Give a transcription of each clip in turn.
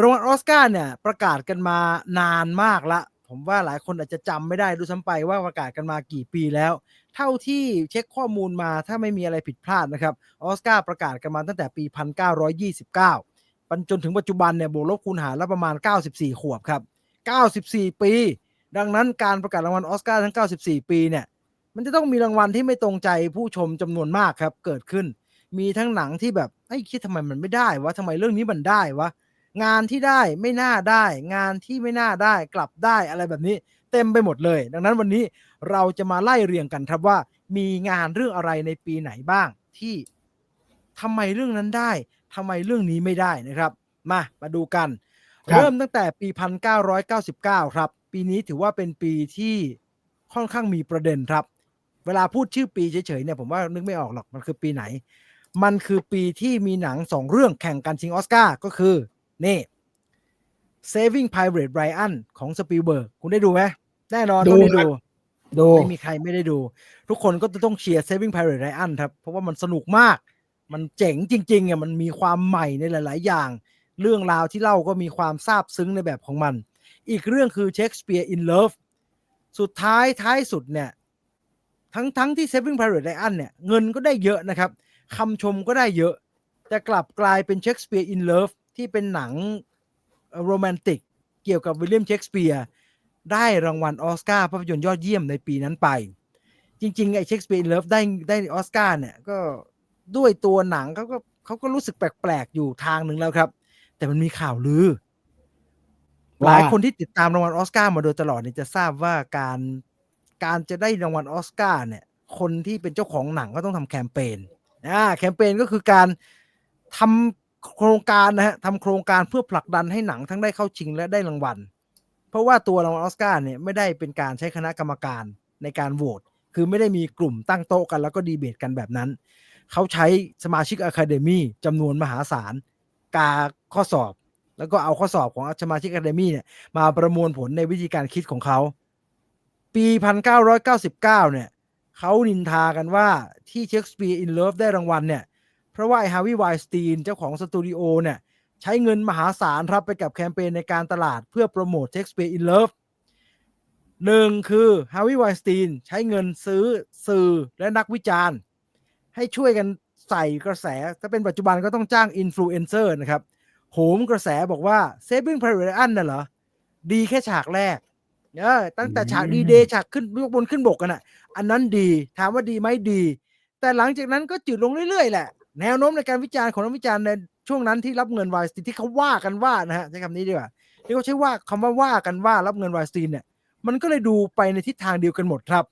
รางวัลออสการ์เนี่ยประกาศกันมานานมากละ ผมว่าหลายคนอาจจะจำไม่ได้ดูซ้ำไปว่าประกาศกันมากี่ปีแล้ว เท่าที่เช็คข้อมูลมาถ้าไม่มีอะไรผิดพลาดนะครับออสการ์ประกาศกันมาตั้งแต่ปี 1929ปันจนถึงปัจจุบันเนี่ยบวกลบคูณหารแล้วประมาณ 94 ขวบครับ 94 ปี ดังนั้นการประกาศรางวัลออสการ์ทั้ง 94 ปีเนี่ยมันจะต้องมีรางวัลที่ไม่ตรงใจผู้ชมจำนวนมากครับเกิดขึ้น มีทั้งหนังที่แบบไอ้ยคิดทำไมมันไม่ได้วะทำไมเรื่องนี้มันได้วะ งานที่ได้ไม่น่าได้ งานที่ไม่น่าได้กลับได้อะไรแบบนี้ เต็มไปหมดเลย ดังนั้นวันนี้เราจะมาไล่เรียงกันครับว่า มีงานเรื่องอะไรในปีไหนบ้าง ที่ทำไมเรื่องนั้นได้ทำไมเรื่องนี้ไม่ได้นะครับ มามาดูกันครับเริ่มตั้งแต่ปี 1999 ครับ ปีนี้ถือว่าเป็นปีที่ค่อนข้างมีประเด็นครับ เวลาพูดชื่อปีเฉยๆเนี่ยผมว่านึกไม่ออกหรอกมันคือปีไหน มันคือปีที่มีหนังสองเรื่องแข่งกันชิงออสการ์ก็คือ นี่ Saving Private Ryan ของสปีลเบิร์กคุณได้ดูไหมแน่นอนต้องได้ดูครัดูบดูไม่มีใครไม่ได้ดู ทุกคนก็จะต้องเชียร์ Saving Private Ryan ครับ เพราะว่ามันสนุกมาก มันเจ๋งจริงๆอะมันมีความใหม่ในหลาย ๆ อย่าง เรื่องราวที่เล่าก็มีความซาบซึ้งในแบบของมัน อีกเรื่องคือ Shakespeare in Love สุดท้ายท้ายสุดเนี่ย ทั้งทั้งที่ Saving Private Ryan เนี่ยเงินก็ได้เยอะนะครับคำชมก็ได้เยอะ แต่กลับกลายเป็น Shakespeare in Love ที่เป็นหนังโรแมนติกเกี่ยวกับวิลเลียมเชกสเปียร์ได้รางวัลออสการ์ภาพยนตร์ยอดเยี่ยมในปีนั้นไป จริงๆ ไอ้เชคสเปียร์เลิฟได้ได้ออสการ์เนี่ยก็ด้วยตัวหนังเขาก็เขาก็รู้สึกแปลกๆ อยู่ทางหนึ่งแล้วครับ แต่มันมีข่าวลือหว่าลายคนที่ติดตามรางวัลออสการ์มาโดยตลอดเนี่ยจะทราบว่าการการจะได้รางวัลออสการ์เนี่ย คนที่เป็นเจ้าของหนังก็ต้องทำแคมเปญอ่าแคมเปญก็คือการทำ โครงการนะฮะทำโครงการเพื่อผลักดันให้หนังทั้งได้เข้าชิงและได้รางวัล เพราะว่าตัวรางวัลออสการ์เนี่ยไม่ได้เป็นการใช้คณะกรรมการในการโหวตคือไม่ได้มีกลุ่มตั้งโต๊ะกันแล้วก็ดีเบตกันแบบนั้น เขาใช้สมาชิกอะคาเดมี่จำนวนมหาศาล กาข้อสอบ แล้วก็เอาข้อสอบของสมาชิกอะคาเดมี่เนี่ยมาประมวลผลในวิธีการคิดของเขา ปี 1999 เนี่ยเขานินทากันว่าที่เชคสเปียร์อินเลิฟได้รางวัลเนี่ย เพราะว่าไอ้ฮาวิไวสตีนเจ้าของสตูดิโอเนี่ยใช้เงินมหาศาลครับไปกับแคมเปญในการตลาดเพื่อโปรโมทเชคสเปียร์อินเลิฟหนึ่งคือฮาวิไวสตีนใช้เงินซื้อสื่อและนักวิจารณ์ ให้ช่วยกันใส่กระแส ถ้าเป็นปัจจุบันก็ต้องจ้างอินฟลูเอนเซอร์นะครับ โหมกระแสบอกว่า Saving Private Ryan น่ะเหรอ ดีแค่ฉากแรกเออตั้งแต่ฉากอืมดีเดย์ฉากขึ้นยกบนขึ้นบกกันอะ อันนั้นดี ถามว่าดีไหมดี แต่หลังจากนั้นก็จืดลงเรื่อยๆ แหละ แนวโน้มในการวิจารณ์ของนักวิจารณ์ในช่วงนั้นที่รับเงินไวสตีนที่เขาว่ากันว่านะฮะใช้คำนี้ดีกว่าที่เขาใช้ว่าคำว่าว่ากันว่ารับเงินไวสตีนเนี่ย มันก็เลยดูไปในทิศทางเดียวกันหมดครับ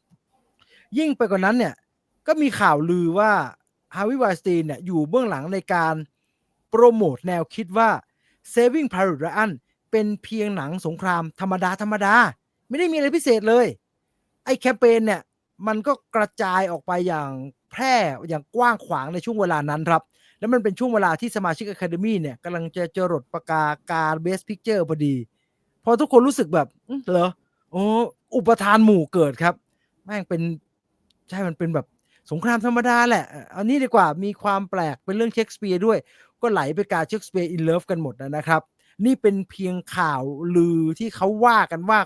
ยิ่งไปกว่านั้นเนี่ยก็มีข่าวลือว่าฮาวิไวสตีนเนี่ยอยู่เบื้องหลังในการโปรโมทแนวคิดว่า Saving Private Ryan เป็นเพียงหนังสงครามธรรมดาธรรมดา ไม่ได้มีอะไรพิเศษเลย ไอ้แคมเปญเนี่ย มันก็กระจายออกไปอย่างแพร่อย่างกว้างขวางในช่วงเวลานั้นครับ แล้วมันเป็นช่วงเวลาที่สมาชิก Academy เนี่ยกำลังจะจรดประกาการ Best Picture พอดี พอทุกคนรู้สึกแบบอื้อเหรอโอ้อุปทานหมู่เกิดครับ แม่งเป็นใช่มันเป็นแบบสงครามธรรมดาแหละอ่อเอานี้ดีกว่ามีความแปลกเป็นเรื่องเชคสเปียร์ด้วย ก็ไหลไปการเชคสเปียร์อินเลิฟกันหมดนะครับ นี่เป็นเพียงข่าวลือที่เขาว่ากันว่า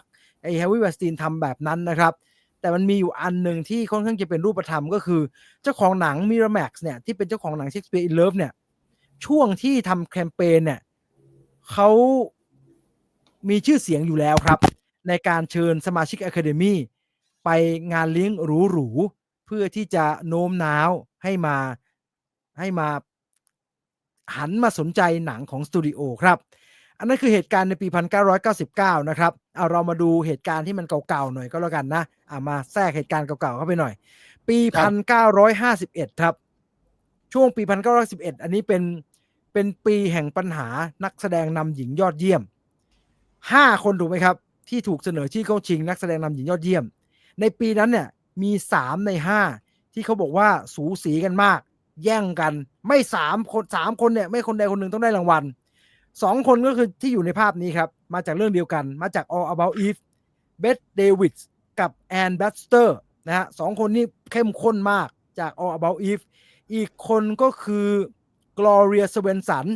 ไอ้แฮร์รี่วสตีนทำแบบนั้นนะครับ แต่มันมีอยู่อันหนึ่งที่ค่อนข้างจะเป็นรูปธรรมก็คือ เจ้าของหนังมิราแม็กซ์เนี่ยที่เป็นเจ้าของหนังเชคสเปียร์อินเลิฟเนี่ย ช่วงที่ทำแคมเปญเนี่ยเขามีชื่อเสียงอยู่แล้วครับ ในการเชิญสมาชิก Academy ไปงานเลี้ยงหรูๆเพื่อที่จะโน้มน้าวให้มาให้มาหันมาสนใจหนังของสตูดิโอครับ อันนั้นคือเหตุการณ์ในปี 1999 นะครับ เอาเรามาดูเหตุการณ์ที่มันเก่าๆหน่อยก็แล้วกันนะอ่ามาแทรกเหตุการณ์เก่าๆเข้าไปหน่อย ปีครับ1951ครับ ช่วงปี1911อันนี้เป็นเป็นปีแห่งปัญหานักแสดงนำหญิงยอดเยี่ยม5คนถูกไหมครับ ที่ถูกเสนอชื่อเข้าชิง นักแสดงนำหญิงยอดเยี่ยม ในปีนั้นเนี่ยมี3ใน5ที่เขาบอกว่าสูสีกันมาก แย่งกันไม่สามคนสามคนเนี่ยไม่คนใดคนหนึ่งต้องได้รางวัลสองคนก็คือที่อยู่ในภาพนี้ครับ มาจากเรื่องเดียวกัน มาจาก All About Eve เบ t เดวิดกับแอนแบสเตอร์นะฮะสองคนนี้เข้มข้นมากจาก All About Eve อีกคนก็คือ Gloria Svensson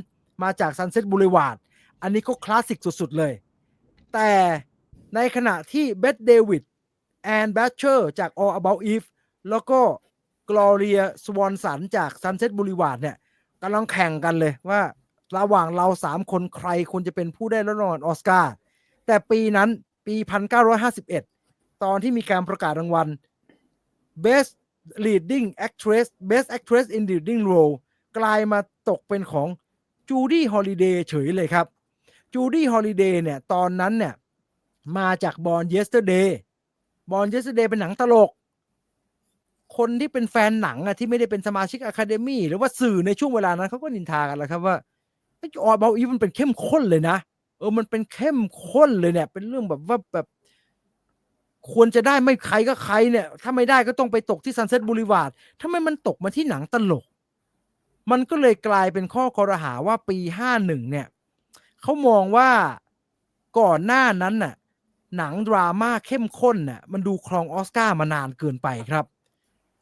มาจาก Sunset Boulevard อันนี้ก็คลาสสิกสุดๆเลย แต่ในขณะที่เบ t เดวิดแอนแบชเชอร์จาก All About Eve แล้วก็กลอเรียสวอนสันจาก Sunset Boulevard เนี่ยกำลังแข่งกันเลยว่า ระหว่างเราสามคนใครควรจะเป็นผู้ได้รับรางวัลออสการ์แต่ปีนั้นปี 1951 ตอนที่มีการประกาศรางวัล Best Leading Actress Best Actress in Leading Role กลายมาตกเป็นของจูดี้ฮอลิเดย์เฉยเลยครับจูดี้ฮอลิเดย์เนี่ย ตอนนั้นเนี่ย มาจากบอลเยสเตอร์เดย์บอลเยสเตอร์เดย์เป็นหนังตลก คนที่เป็นแฟนหนังอะที่ไม่ได้เป็นสมาชิกอะคาเดมี่หรือว่าสื่อในช่วงเวลานั้นเขาก็นินทากันแล้วครับว่า ออเบลอีมันเป็นเข้มข้นเลยนะเออมันเป็นเข้มข้นเลยเนี่ย เป็นเรื่องแบบว่าแบบควรจะได้ไม่ใครก็ใครเนี่ย ถ้าไม่ได้ก็ต้องไปตกที่ซันเซ็ตบูริวาร์ดทำไมมันตกมาที่หนังตลก มันก็เลยกลายเป็นข้อคอรหาว่าปีห้าหนึ่งเนี่ย เขามองว่าก่อนหน้านั้นน่ะ หนังดราม่าเข้มข้นน่ะ มันดูครองออสการ์มานานเกินไปครับ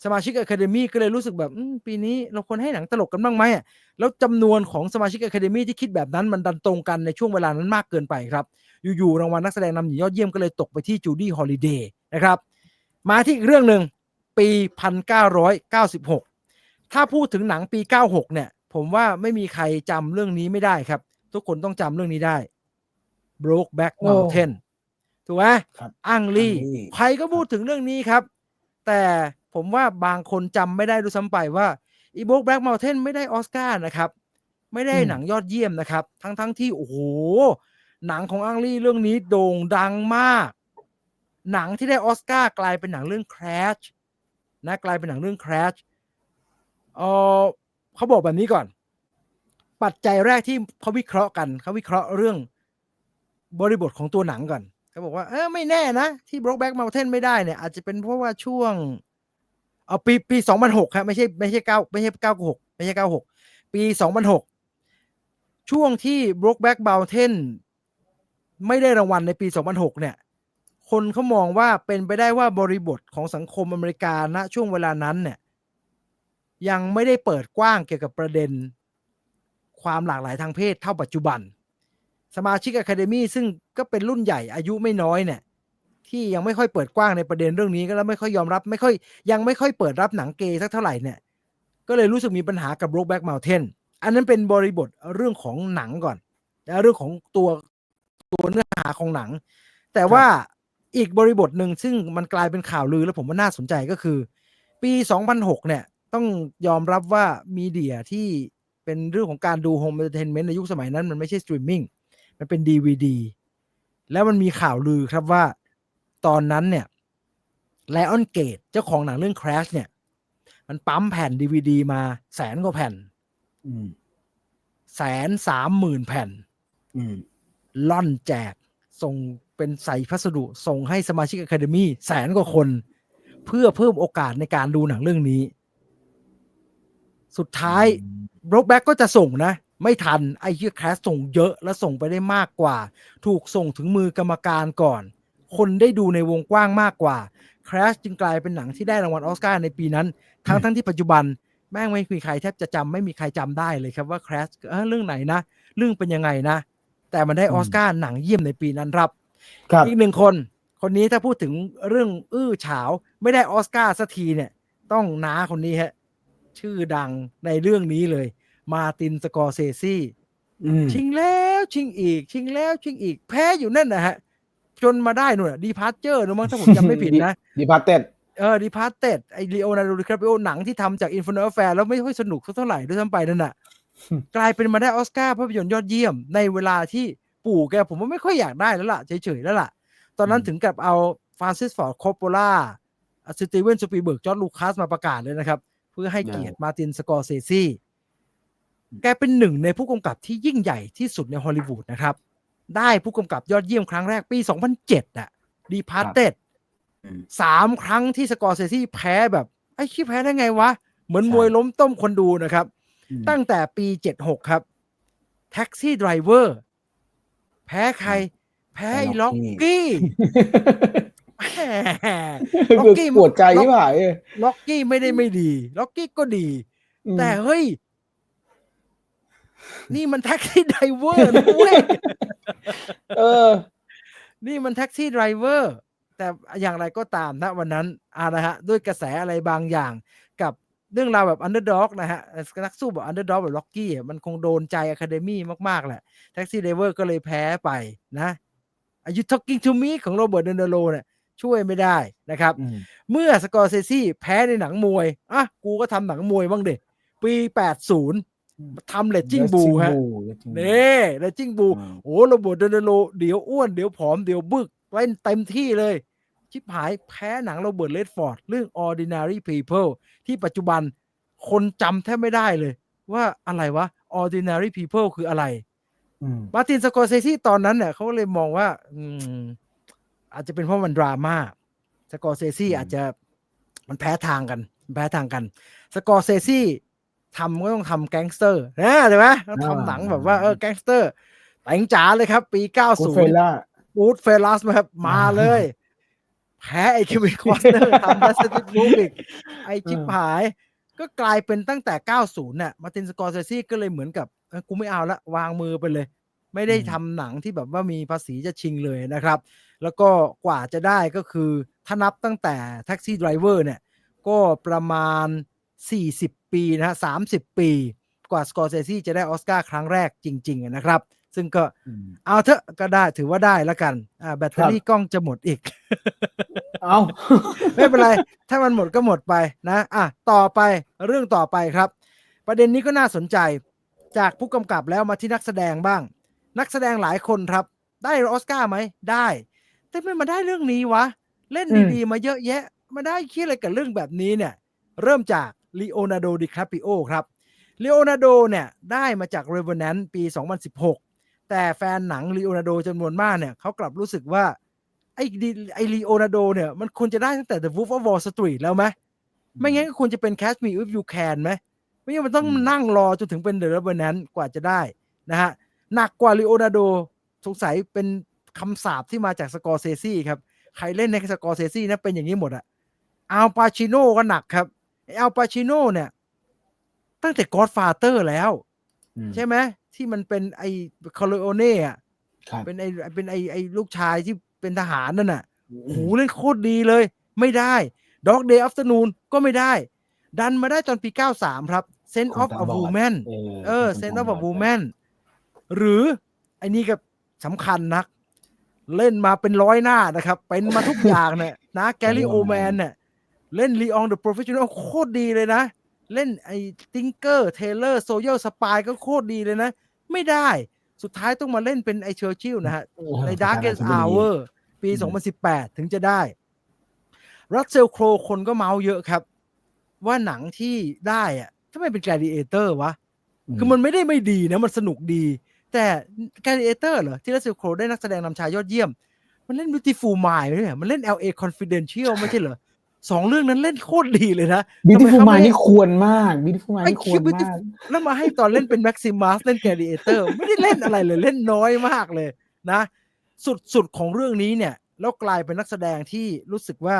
สมาชิกอะคาเดมี่ก็เลยรู้สึกแบบปีนี้เราควรให้หนังตลกกันบ้างไหมอะแล้วจำนวนของสมาชิกอะคาเดมี่ที่คิดแบบนั้นมันดันตรงกันในช่วงเวลานั้นมากเกินไปครับ อยู่ๆรางวัลนักแสดงนำหญิงยอดเยี่ยมก็เลยตกไปที่จูดี้ฮอลิเดย์นะครับ มาที่อีกเรื่องหนึ่งปี 1996 ถ้าพูดถึงหนังปี 96 เนี่ย ผมว่าไม่มีใครจำเรื่องนี้ไม่ได้ครับ ทุกคนต้องจำเรื่องนี้ได้ Brokeback Mountain ถูกไหมครับอังลี่อังลี่ใครก็พูดถึงเรื่องนี้ครับ แต่ ผมว่าบางคนจำไม่ได้ด้วยซ้ำไปว่าอีโบกแบ็กเมลเทนไม่ได้ออสการ์นะครับ ไม่ได้หนังยอดเยี่ยมนะครับ ทั้งทั้งที่ โอ้โห หนังของอังลี่เรื่องนี้โด่งดังมาก หนังที่ได้ออสการ์กลายเป็นหนังเรื่อง Crash นะกลายเป็นหนังเรื่อง Crash เออเขาบอกแบบนี้ก่อน ปัจจัยแรกที่เขาวิเคราะห์กันเขาวิเคราะห์เรื่องบริบทของตัวหนังก่อนเขาบอกว่าเออไม่แน่นะ ที่ Brokeback Mountain ไม่ได้เนี่ยอาจจะเป็นเพราะว่าช่วง เอาปีปีสองพันหกครับไม่ใช่ไม่ใช่เก้าไม่ใช่เก้าหกไม่ใช่เก้าหกปีสองพันหกช่วงที่ Brokeback Mountain ไม่ได้รางวัลในปี 2006 เนี่ย คนเขามองว่าเป็นไปได้ว่าบริบทของสังคมอเมริกาณช่วงเวลานั้นเนี่ย ยังไม่ได้เปิดกว้างเกี่ยวกับประเด็น ความหลากหลายทางเพศเท่าปัจจุบัน สมาชิกอะคาเดมี่ซึ่งก็เป็นรุ่นใหญ่อายุไม่น้อยเนี่ย ที่ยังไม่ค่อยเปิดกว้างในประเด็นเรื่องนี้ก็แล้วไม่ค่อยยอมรับไม่ค่อยยังไม่ค่อยเปิดรับหนังเกย์สักเท่าไหร่เนี่ย ก็เลยรู้สึกมีปัญหากับ Brokeback Mountain อันนั้นเป็นบริบทเรื่องของหนังก่อนแล้วเรื่องของตัวตัวเนื้อหาของหนัง แต่ว่าอีกบริบทหนึ่งซึ่งมันกลายเป็นข่าวลือแล้วผมว่าน่าสนใจก็คือ ปี 2006 เนี่ย ต้องยอมรับว่ามีเดียที่เป็นเรื่องของการดูโฮมเอนเตอร์เทนเมนต์ในยุคสมัยนั้นมันไม่ใช่สตรีมมิ่งมันเป็น DVD แล้วมันมีข่าวลือครับว่า ตอนนั้นเนี่ยไลออนเกตเจ้าของหนังเรื่อง Crash เนี่ย มันปั๊มแผ่น DVD มาแสนกว่าแผ่นอืมแสนสามหมื่นแผ่นอืมล่อนแจก ส่งเป็นใส่พัสดุ ส่งให้สมาชิกอะคาเดมี่แสนกว่าคน เพื่อเพิ่มโอกาสในการดูหนังเรื่องนี้ สุดท้าย b r o k e b a c k ก็จะส่งนะ ไม่ทัน ไอ้ที่แคสส่งเยอะและส่งไปได้มากกว่า ถูกส่งถึงมือกรรมการก่อน คนได้ดูในวงกว้างมากกว่า Crash จึงกลายเป็นหนังที่ได้รางวัลออสการ์ในปีนั้น ทั้งทั้งที่ปัจจุบันแม่งไม่มีใครแทบจะจำไม่มีใครจำได้เลยครับว่า Crash เออเรื่องไหนนะ เรื่องเป็นยังไงนะ แต่มันได้ออสการ์หนังเยี่ยมในปีนั้นครับครับ อีกหนึ่งคน คนนี้ถ้าพูดถึงเรื่องอื้อฉาว ไม่ได้ออสการ์สักทีเนี่ย ต้องน้าคนนี้ฮะ ชื่อดังในเรื่องนี้เลย มาตินสกอร์เซซี่อืมชิงแล้วชิงอีก ชิงแล้วชิงอีกแพ้อยู่นั่นนะฮะ จนมาได้นู่นดีพาร์เจอร์นะมั้งถ้าผมจำไม่ผิดนะดีพาร์เต็ดเออดีพาร์เต็ดไอเลโอนาร์โดดิคาปิโอหนังที่ทำจากอินฟินิตแฟร์แล้วไม่ค่อยสนุกสักเท่าไหร่ด้วยซ้ำไปนั่นน่ะกลายเป็นมาได้ออสการ์ภาพยนตร์ยอดเยี่ยม ในเวลาที่ปู่แกผมว่าไม่ค่อยอยากได้แล้วล่ะเฉยๆแล้วล่ะ ตอนนั้นอืมถึงกับเอาฟรานซิสฟอร์ดโคปโปล่าสตีเวนสปีเบิร์กจอร์ดลูคัสมาประกาศเลยนะครับ เพื่อให้เกียรติมาร์ตินสกอร์เซซี่แกเป็นหนึ่งในผู้กำกับที่ยิ่งใหญ่ที่สุดในฮอลลีวูดนะครับ ได้ผู้กำกับยอดเยี่ยมครั้งแรกปี 2007อะดีพาร์เต็ดอืมสามครั้งที่สกอร์เซซี่แพ้แบบ ไอ้ขี้แพ้ได้ไงวะ เหมือนใช่มวยล้มต้มคนดูนะครับอืมตั้งแต่ปี 76 ครับแท็กซี่ไดรเวอร์แพ้ใคร แพ้ไอ้ล็อกกี้แหมล็อกกี้ปวดใจที่หายล็อกกี้ไม่ได้ไม่ดี ล็อกกี้ก็ดีอืมแต่เฮ้ย นี่มันแท็กซี่ไดเวอร์นะเว้ยเออ นี่มันแท็กซี่ไดรเวอร์ แต่อย่างไรก็ตามนะวันนั้นอานะฮะ ด้วยกระแสอะไรบางอย่าง กับเรื่องราวแบบอันเดอร์ด็อกนะฮะ นักสู้แบบอันเดอร์ด็อกแบบล็อกกี้มันคงโดนใจอะคาเดมี่มากๆแหละแท็กซี่ไดเวอร์ก็เลยแพ้ไปนะอายุ talking to me ของโรเบิร์ตเดนเนโรเนี่ยช่วยไม่ได้นะครับอืมเมื่อสกอร์เซซี่แพ้ในหนังมวย อะ กูก็ทำหนังมวยบ้างเด็ปี 80 ทำเลตจิ้งบูฮะ Raging Bull เน่เลตจิ้งบูอืมโอ้โรเบิร์ตเดนเนโรเดี๋ยวอ้วนเดี๋ยวผอมเดี๋ยวบึกเล่นเต็มที่เลย ชิบหายแพ้หนังโรเบิร์ตเลดฟอร์ดเรื่อง ordinary people ที่ปัจจุบันคนจำแทบไม่ได้เลย ว่าอะไรวะ ordinary people คืออะไรอืมมาร์ตินสกอร์เซซีตอนนั้นเนี่ยเขาเลยมองว่าอืมอาจจะเป็นเพราะมันดราม่าสกอร์เซซีอืมอาจจะมันแพ้ทางกันมัน แพ้ทางกัน สกอร์เซซี ทำก็ต้องทำแก๊งสเตอร์นะใช่ไหมต้องทำหนังแบบว่าเออแก๊งสเตอร์แต่งจ๋าเลยครับ ปีกูเฟล่า90บูธเฟลัสมาครับมาเลย แพ้ไอ้คิวินคอสเตอร์ทำดัสติบูบิกไอ้ชิบหาย ก็กลายเป็นตั้งแต่ 90น่ะมาร์ตินสกอร์เซซีก็เลยเหมือนกับเอ้ยกูไม่เอาละวางมือไปเลย ไม่ได้อืมทำหนังที่แบบว่ามีภาษีจะชิงเลยนะครับ แล้วก็กว่าจะได้ก็คือถ้านับตั้งแต่แท็กซี่ไดรเวอร์เนี่ย ก็ประมาณ 40 ปีนะฮะ30 ปี กว่าสกอร์เซซีจะได้ออสการ์ครั้งแรกจริงๆอะนะครับ ซึ่งก็อืมเอาเถอะก็ได้ถือว่าได้แล้วกันอ่าแบตเตอรี่กล้องจะหมดอีก เอ้าไม่เป็นไร ถ้ามันหมดก็หมดไปนะอะต่อไปเรื่องต่อไปครับ ประเด็นนี้ก็น่าสนใจจากผู้กำกับแล้วมาที่นักแสดงบ้าง นักแสดงหลายคนครับ ได้ออสการ์ไหมได้ แต่ไม่มาได้เรื่องนี้วะ เล่นอืมดีๆ มาเยอะแยะ มาได้คิดอะไรกับเรื่องแบบนี้เนี่ย เริ่มจาก ลีโอนาร์โดดิคาปิโอครับลีโอนาร์โดเนี่ยได้มาจาก Revenant ปี 2016 แต่แฟนหนังลีโอนาร์โดจำนวนมากเนี่ยเขากลับรู้สึกว่า ไอ้ดิไอ้ลีโอนาร์โดเนี่ยมันควรจะได้ตั้งแต่ The Wolf of Wall Street แล้วไหมไม่งั้นก็ควรจะเป็น Catch Me If You Can ไหมไม่งั้นมันต้องอืมนั่งรอจนถึงเป็น The Revenant กว่าจะได้นะฮะหนักกว่าลีโอนาร์โดสงสัยเป็นคำสาปที่มาจากสกอร์เซซี่ครับ ใครเล่นในสกอร์เซซี่นะเป็นอย่างนี้หมดอะอัลปาชิโนก็หนักครับไอ้อัลปาชิโนเนี่ย ตั้งแต่ Godfather แล้วอืมใช่ไหมที่มันเป็นไอ้คาร์โอเน่อะครับเป็นไอ้เป็นไอ้ไอ้ลูกชายที่เป็นทหารนั่นน่ะโอ้โหเล่นโคตรดีเลย ไม่ได้ Dog Day Afternoon ก็ไม่ได้ ดันมาได้ตอนปี 93 ครับ Sense คน of ตา a บอด Woman เออเออคน Sense ตา of บ a อด Woman หรือไอ้นี่ก็สำคัญนัก เล่นมาเป็นร้อยหน้านะครับ เป็นมาทุกอย่างเนี่ยนะแกลลี่โอแมนเนี่ย เล่น Leon the Professional โคตรดีเลยนะ เล่นไอ้ติงเกอร์เทเลอร์โซเยลสปายก็โคตรดีเลยนะ ไม่ได้สุดท้ายต้องมาเล่นเป็นไอเชอร์ชิลนะฮะเออในประธา Darkest ธิบดี Hour ปีอืม2018 ถึงจะได้รัสเซลโครคนก็เมาส์เยอะครับ ว่าหนังที่ได้อะทำไมเป็น Gladiator วะ คือมันไม่ได้ไม่ดีนะ มันสนุกดี แต่ Gladiator เหรอ ที่รัสเซลโครได้นักแสดงนำชายยอดเยี่ยม มันเล่น Beautiful Mind ไม่ใช่เหรอมันเล่น LA Confidential ไม่ใช่เหรอ สองเรื่องนั้นเล่นโคตรดีเลยนะบิวตี้ฟูทำไมเขามาไม่นี่ควรมากบิวตี้ฟูมาไอ้นี่ควคิรว Beautiful มากแล้วมาให้ตอนเล่นเป็นแม็กซิมัสเล่นแก a ดิเอเตอร์ไม่ได้เล่นอะไรเลยเล่นน้อยมากเลยนะ สุดสุดของเรื่องนี้เนี่ย แล้วกลายเป็นนักแสดงที่รู้สึกว่า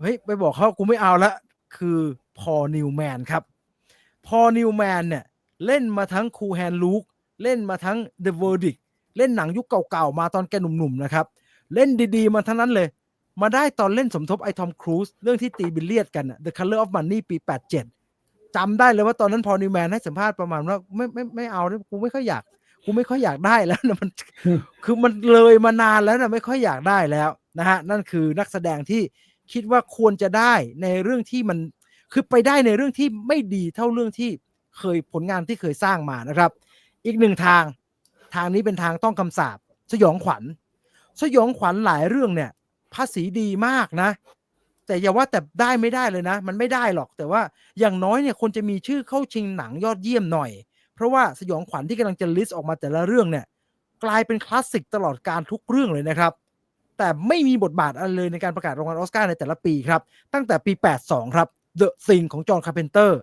เฮ้ย ไปบอกเขากูไม่เอาละ คือพอนิวแมนครับ พอนิวแมนเนี่ย เล่นมาทั้งคูแฮนลูกเล่นมาทั้ง The Verdict เล่นหนังยุคเก่าๆ มาตอนแกหนุ่มๆนะครับ เล่นดีๆ มาทั้งนั้นเลย มาได้ตอนเล่นสมทบไอทอมครูซเรื่องที่ตีบิลเลียดกันน่ะ The Color of Money ปี 87จำได้เลยว่าตอนนั้นพอนิวแมนให้สัมภาษณ์ประมาณว่าไม่ไม่ไม่เอานะกูไม่ค่อยอยากกูไม่ค่อยอยากได้แล้วนะมันคือมันเลยมานานแล้วนะไม่ค่อยอยากได้แล้วนะฮะนั่นคือนักแสดงที่คิดว่าควรจะได้ในเรื่องที่มันคือไปได้ในเรื่องที่ไม่ดีเท่าเรื่องที่เคยผลงานที่เคยสร้างมานะครับ อีกหนึ่งทางทางนี้เป็นทางต้องคำสาปสยองขวัญ สยองขวัญหลายเรื่องเนี่ย ภาษีดีมากนะ แต่อย่าว่าแต่ได้ไม่ได้เลยนะ มันไม่ได้หรอกแต่ว่าอย่างน้อยเนี่ยคนจะมีชื่อเข้าชิงหนังยอดเยี่ยมหน่อย เพราะว่าสยองขวัญที่กำลังจะลิสต์ออกมาแต่ละเรื่องเนี่ยกลายเป็นคลาสสิกตลอดการทุกเรื่องเลยนะครับ แต่ไม่มีบทบาทอะไรเลยในการประกาศรางวัลออสการ์ในแต่ละปีครับ ตั้งแต่ปี 82 ครับ The Thing ของจอห์นคาร์เพนเตอร์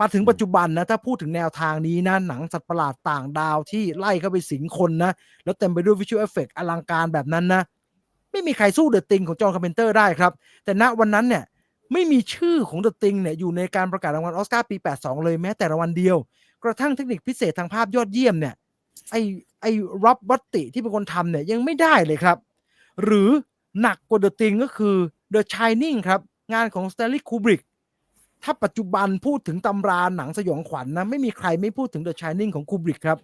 มาถึงปัจจุบันนะ ถ้าพูดถึงแนวทางนี้นะ หนังสัตว์ประหลาดต่างดาวที่ไล่เข้าไปสิงคนนะ แล้วเต็มไปด้วยวิชวลเอฟเฟกอลังการแบบนั้นนะ ไม่มีใครสู้เดอะติงของจอห์นคาร์เพนเตอร์ได้ครับ แต่ณวันนั้นเนี่ยไม่มีชื่อของเดอะติงเนี่ยอยู่ในการประกาศรางวัลออสการ์ปี 82 เลยแม้แต่รางวัลเดียว กระทั่งเทคนิคพิเศษทางภาพยอดเยี่ยมเนี่ยไอไอรับวัตติที่เป็นคนทำเนี่ยยังไม่ได้เลยครับ หรือหนักกว่า The Thing ก็คือ The Shining ครับงานของ Stanley Kubrick ถ้าปัจจุบันพูดถึงตำราหนังสยองขวัญนะไม่มีใครไม่พูดถึง The Shining ของคูบริกครับ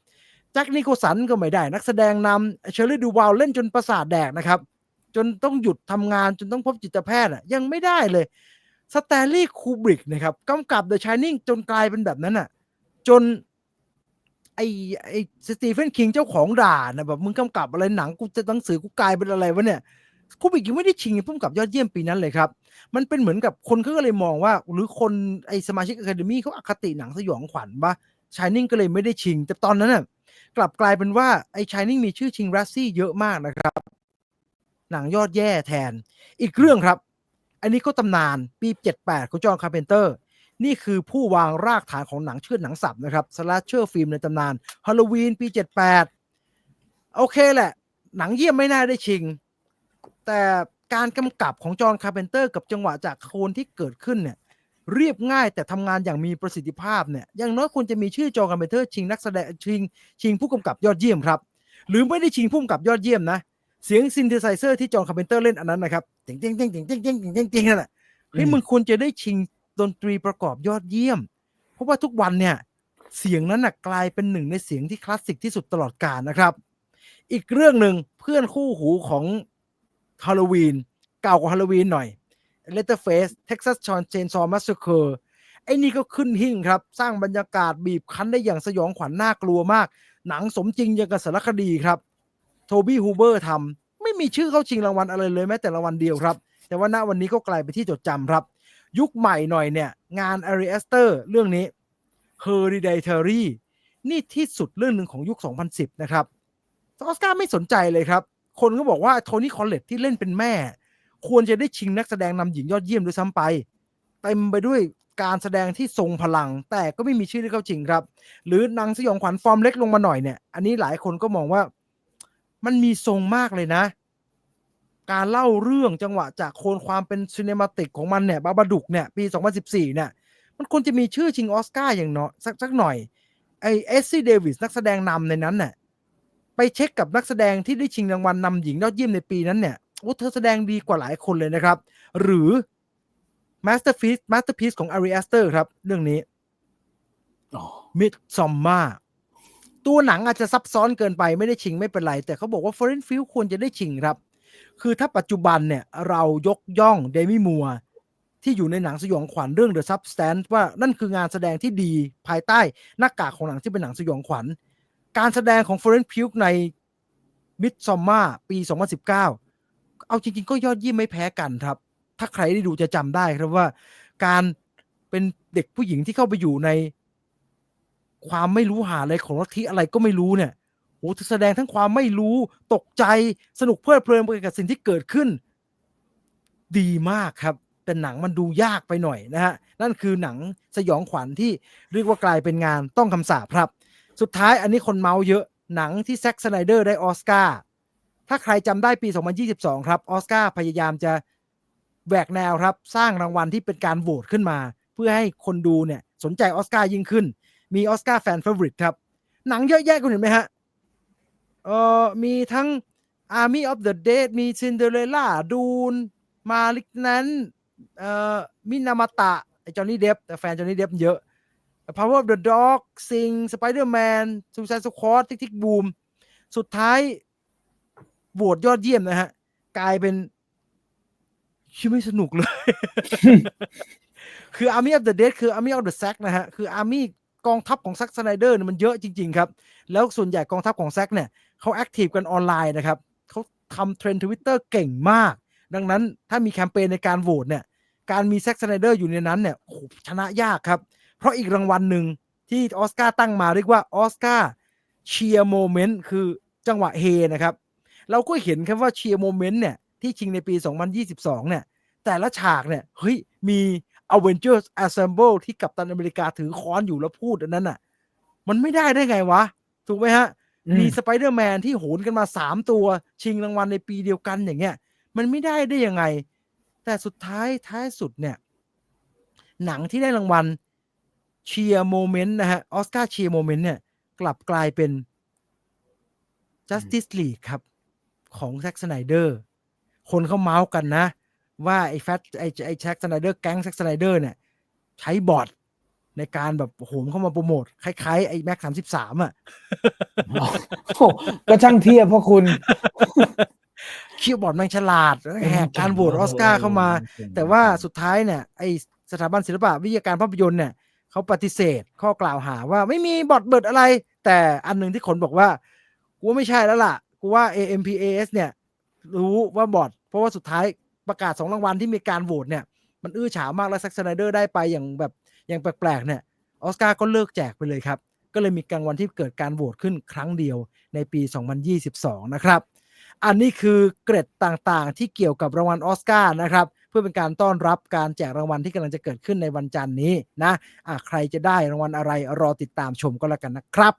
แจ็คนิโคสันก็ไม่ได้ นักแสดงนำเชอร์รี่ดูวาลเล่นจนประสาทแดกนะครับ จนต้องหยุดทำงานจนต้องพบจิตแพทย์อะยังไม่ได้เลยสแตนลีย์คูบริกนะครับกำกับ The Shining จนกลายเป็นแบบนั้นอะ จนไอไอสตีเฟนคิงเจ้าของด่านะแบบมึงกำกับอะไรหนังกูจะหนังสือกูกลายเป็นอะไรวะเนี่ยคูบริกยังไม่ได้ชิงพุ่มกับยอดเยี่ยมปีนั้นเลยครับ มันเป็นเหมือนกับคนเขาก็เลยมองว่า หรือคนไอสมาชิกอะคาเดมี่เขาอคติหนังสยองขวัญปะชายนิ่งก็เลยไม่ได้ชิง แต่ตอนนั้นน่ะกลับกลายเป็นว่าไอ้ชายนิ่งมีชื่อชิงรัสซี่เยอะมากนะครับ หนังยอดแย่แทน อีกเรื่องครับ อันนี้ก็ตำนานปี 78 ของจอห์นคาร์เพนเตอร์ นี่คือผู้วางรากฐานของหนังเชื่อหนังสับนะครับสลาเชอร์ฟิล์มในตำนานฮาโลวีนปี 78 โอเคแหละ หนังเยี่ยมไม่น่าได้ชิง แต่การกำกับของจอห์นคาร์เพนเตอร์ กับจังหวะจากโคนที่เกิดขึ้นเนี่ยเรียบง่ายแต่ทำงานอย่างมีประสิทธิภาพเนี่ยอย่างน้อยควรจะมีชื่อจอห์นคาร์เพนเตอร์ชิงนักแสดงชิงชิงผู้กำกับยอดเยี่ยมครับ หรือไม่ได้ชิงผู้กำกับยอดเยี่ยมนะ เสียงซินเทไซเซอร์ที่จอห์นคาร์เพนเตอร์เล่นอันนั้นนะครับเจ๋งเจ๋งเจ๋งเจ๋งเจ๋งเจ๋งเจ๋งเจ๋งเจ๋งนั่นแหละเฮ้ยมึงควรจะได้ชิงดนตรีประกอบยอดเยี่ยม เพราะว่าทุกวันเนี่ย เสียงนั้นน่ะกลายเป็นหนึ่งในเสียงที่คลาสสิกที่สุดตลอดกาลนะครับ อีกเรื่องหนึ่งเพื่อนคู่หูของฮาโลวีนเก่ากว่าฮาโลวีนหน่อย Letterface Texas Chainsaw Massacre ไอ้นี่ก็ขึ้นหิ่งครับ สร้างบรรยากาศบีบคั้นได้อย่างสยองขวัญน่ากลัวมาก หนังสมจริงอย่างกับสารคดีครับ โทบี้ฮูเบอร์ทำไม่มีชื่อเข้าชิงรางวัลอะไรเลยแม้แต่รางวัลเดียวครับ แต่ว่าณวันนี้ก็กลายไปที่จดจำครับ ยุคใหม่หน่อยเนี่ย งาน a r i a s t e r เรื่องนี้ Hereditary นี่ที่สุดเรื่องหนึ่งของยุค 2010 นะครับออสการ์ไม่สนใจเลยครับ คนก็บอกว่าโทนี่คอลเลตที่เล่นเป็นแม่ ควรจะได้ชิงนักแสดงนำหญิงยอดเยี่ยมด้วยซ้ำไป เต็มไปด้วยการแสดงที่ทรงพลัง แต่ก็ไม่มีชื่อที่เข้าชิงครับ หรือนังสยองขวัญฟอร์มเล็กลงมาหน่อยเนี่ย อันนี้หลายคนก็มองว่า มันมีทรงมากเลยนะ การเล่าเรื่องจังหวะจากโคนความเป็นซีเนมาติกของมันเนี่ยบาบาดุกเนี่ยปี 2014 เนี่ย มันควรจะมีชื่อชิงออสการ์อย่างเนาะสักสักหน่อยไอเอสซี่เดวิสนักแสดงนำในนั้นเนี่ยไปเช็คกับนักแสดงที่ได้ชิงรางวัลนำหญิงยอดเยี่ยมในปีนั้นเนี่ยโอ้เธอแสดงดีกว่าหลายคนเลยนะครับ หรือ Masterpiece Masterpiece ของ Ari Aster ครับ เรื่องนี้อ๋อมิดซอมมา ตัวหนังอาจจะซับซ้อนเกินไปไม่ได้ชิงไม่เป็นไร แต่เขาบอกว่า Foreign f i e l ควรจะได้ชิงครับ คือถ้าปัจจุบันเนี่ยเรายกย่องเดมิมัวที่อยู่ในหนังสยองขวัญเรื่อง The Substance ว่านั่นคืองานแสดงที่ดีภายใต้หน้ากากของหนังที่เป็นหนังสยองขวัญ การแสดงของ Florence Pugh ใน Midsommar ปี 2019 เอาจริงๆ ก็ยอดเยี่ยมไม่แพ้กันครับ ถ้าใครได้ดูจะจำได้ครับว่าการเป็นเด็กผู้หญิงที่เข้าไปอยู่ใน ความไม่รู้หาอะไรของลัทธิอะไรก็ไม่รู้เนี่ยโอ้แสดงทั้งความไม่รู้ตกใจสนุกเพลิดเพลินไปกับสิ่งที่เกิดขึ้น ดีมากครับแต่หนังมันดูยากไปหน่อยนะฮะนั่นคือหนังสยองขวัญที่เรียกว่ากลายเป็นงานต้องคำสาปครับ สุดท้ายอันนี้คนเมาเยอะหนังที่แซ็กสไนเดอร์ได้ออสการ์ถ้าใครจำได้ปี 2022 ครับออสการ์พยายามจะแหวกแนวครับ สร้างรางวัลที่เป็นการโหวตขึ้นมา เพื่อให้คนดูเนี่ยสนใจออสการ์ยิ่งขึ้น มีออสการ์แฟนเฟ v o r i t e ครับ หนังเยอะแยะคุณเห็นไหมฮะเออมีทั้ง Army of the Dead มี Cinderella ดูนมาลิกนั้นเอ่อมินามาตะไอจอห์นนี่เดฟแต่แฟนจอห์นนี่เดฟเยอะ Power of the Dog ซิง Spider-Man Suicide Squad ทิกทิกบูมสุดท้ายโหวตยอดเยี่ยมนะฮะ กลายเป็นชื่อไม่สนุกเลย คือ Army of the Dead คือ Army of the Sack นะฮะ คือ Army กองทัพของแซักสไนเดอร์มันเยอะจริง ๆ ครับ แล้วส่วนใหญ่กองทัพของแซ็กเนี่ยเขาแอคทีฟกันออนไลน์นะครับเขาทำเทรนด์ทวิตเตอร์เก่งมาก ดังนั้นถ้ามีแคมเปญในการโหวตเนี่ยการมีแซ็กสไนเดอร์อยู่ในนั้นเนี่ยโอ้ชนะยากครับ เพราะอีกรางวัลหนึ่งที่ออสการ์ตั้งมาเรียกว่าออสการ์เชียร์โมเมนต์คือจังหวะเฮนะครับ เราก็เห็นครับว่าเชียร์โมเมนต์เนี่ยที่ชิงในปี 2022 เนี่ย แต่ละฉากเนี่ยเฮ้ยมี Avengers Assemble ที่กัปตันอเมริกาถือค้อนอยู่แล้วพูดอันนั้นอะ มันไม่ได้ได้ไงวะ ถูกไหมฮะ มีสไปเดอร์แมนที่โหนกันมาสามตัว ชิงรางวัลในปีเดียวกันอย่างเงี้ย มันไม่ได้ได้ยังไง แต่สุดท้ายท้ายสุดเนี่ย หนังที่ได้รางวัลเชียร์โมเมนต์นะฮะออสการ์เชียร์โมเมนต์เนี่ย กลับกลายเป็น Justice League ครับ ของแซ็กสไนเดอร์คนเขาเมาส์กันนะ ว่าไอ้แฟตไอ้ไอ้แซ็กสไนเดอร์แก๊งแซ็กสไนเดอร์เนี่ย ใช้บอทในการแบบโหมเข้ามาโปรโมทคล้ายๆ ไอ้แม็กสามสิบสามอะโอ้โหก็ช่างเทียบพ่อคุณคิวบอร์ดแม่งฉลาดแหกการโหวตออสการ์เข้ามา แต่ว่าสุดท้ายเนี่ยไอสถาบันศิลปะวิทยาการภาพยนตร์เนี่ยเขาปฏิเสธข้อกล่าวหาว่าไม่มีบอทเบิดอะไร แต่อันหนึ่งที่คนบอกว่า กูว่าไม่ใช่แล้วล่ะ กูว่า AMPAS เนี่ย รู้ว่าบอทเพราะว่าสุดท้าย ประกาศสองรางวัลที่มีการโหวตเนี่ย มันอื้อฉาวมากแล้วแซ็กสไนเดอร์ได้ไปอย่างแบบอย่างแปลกๆเนี่ยออสการ์ก็เลิกแจกไปเลยครับ ก็เลยมีกลางวันที่เกิดการโหวตขึ้นครั้งเดียวในปี 2022 นะครับ อันนี้คือเกร็ดต่างๆ ที่เกี่ยวกับรางวัลออสการ์นะครับ เพื่อเป็นการต้อนรับการแจกรางวัลที่กำลังจะเกิดขึ้นในวันจันทร์นี้นะะใครจะได้รางวัลอะไรรอติดตามชมก็แล้วกันนะครับ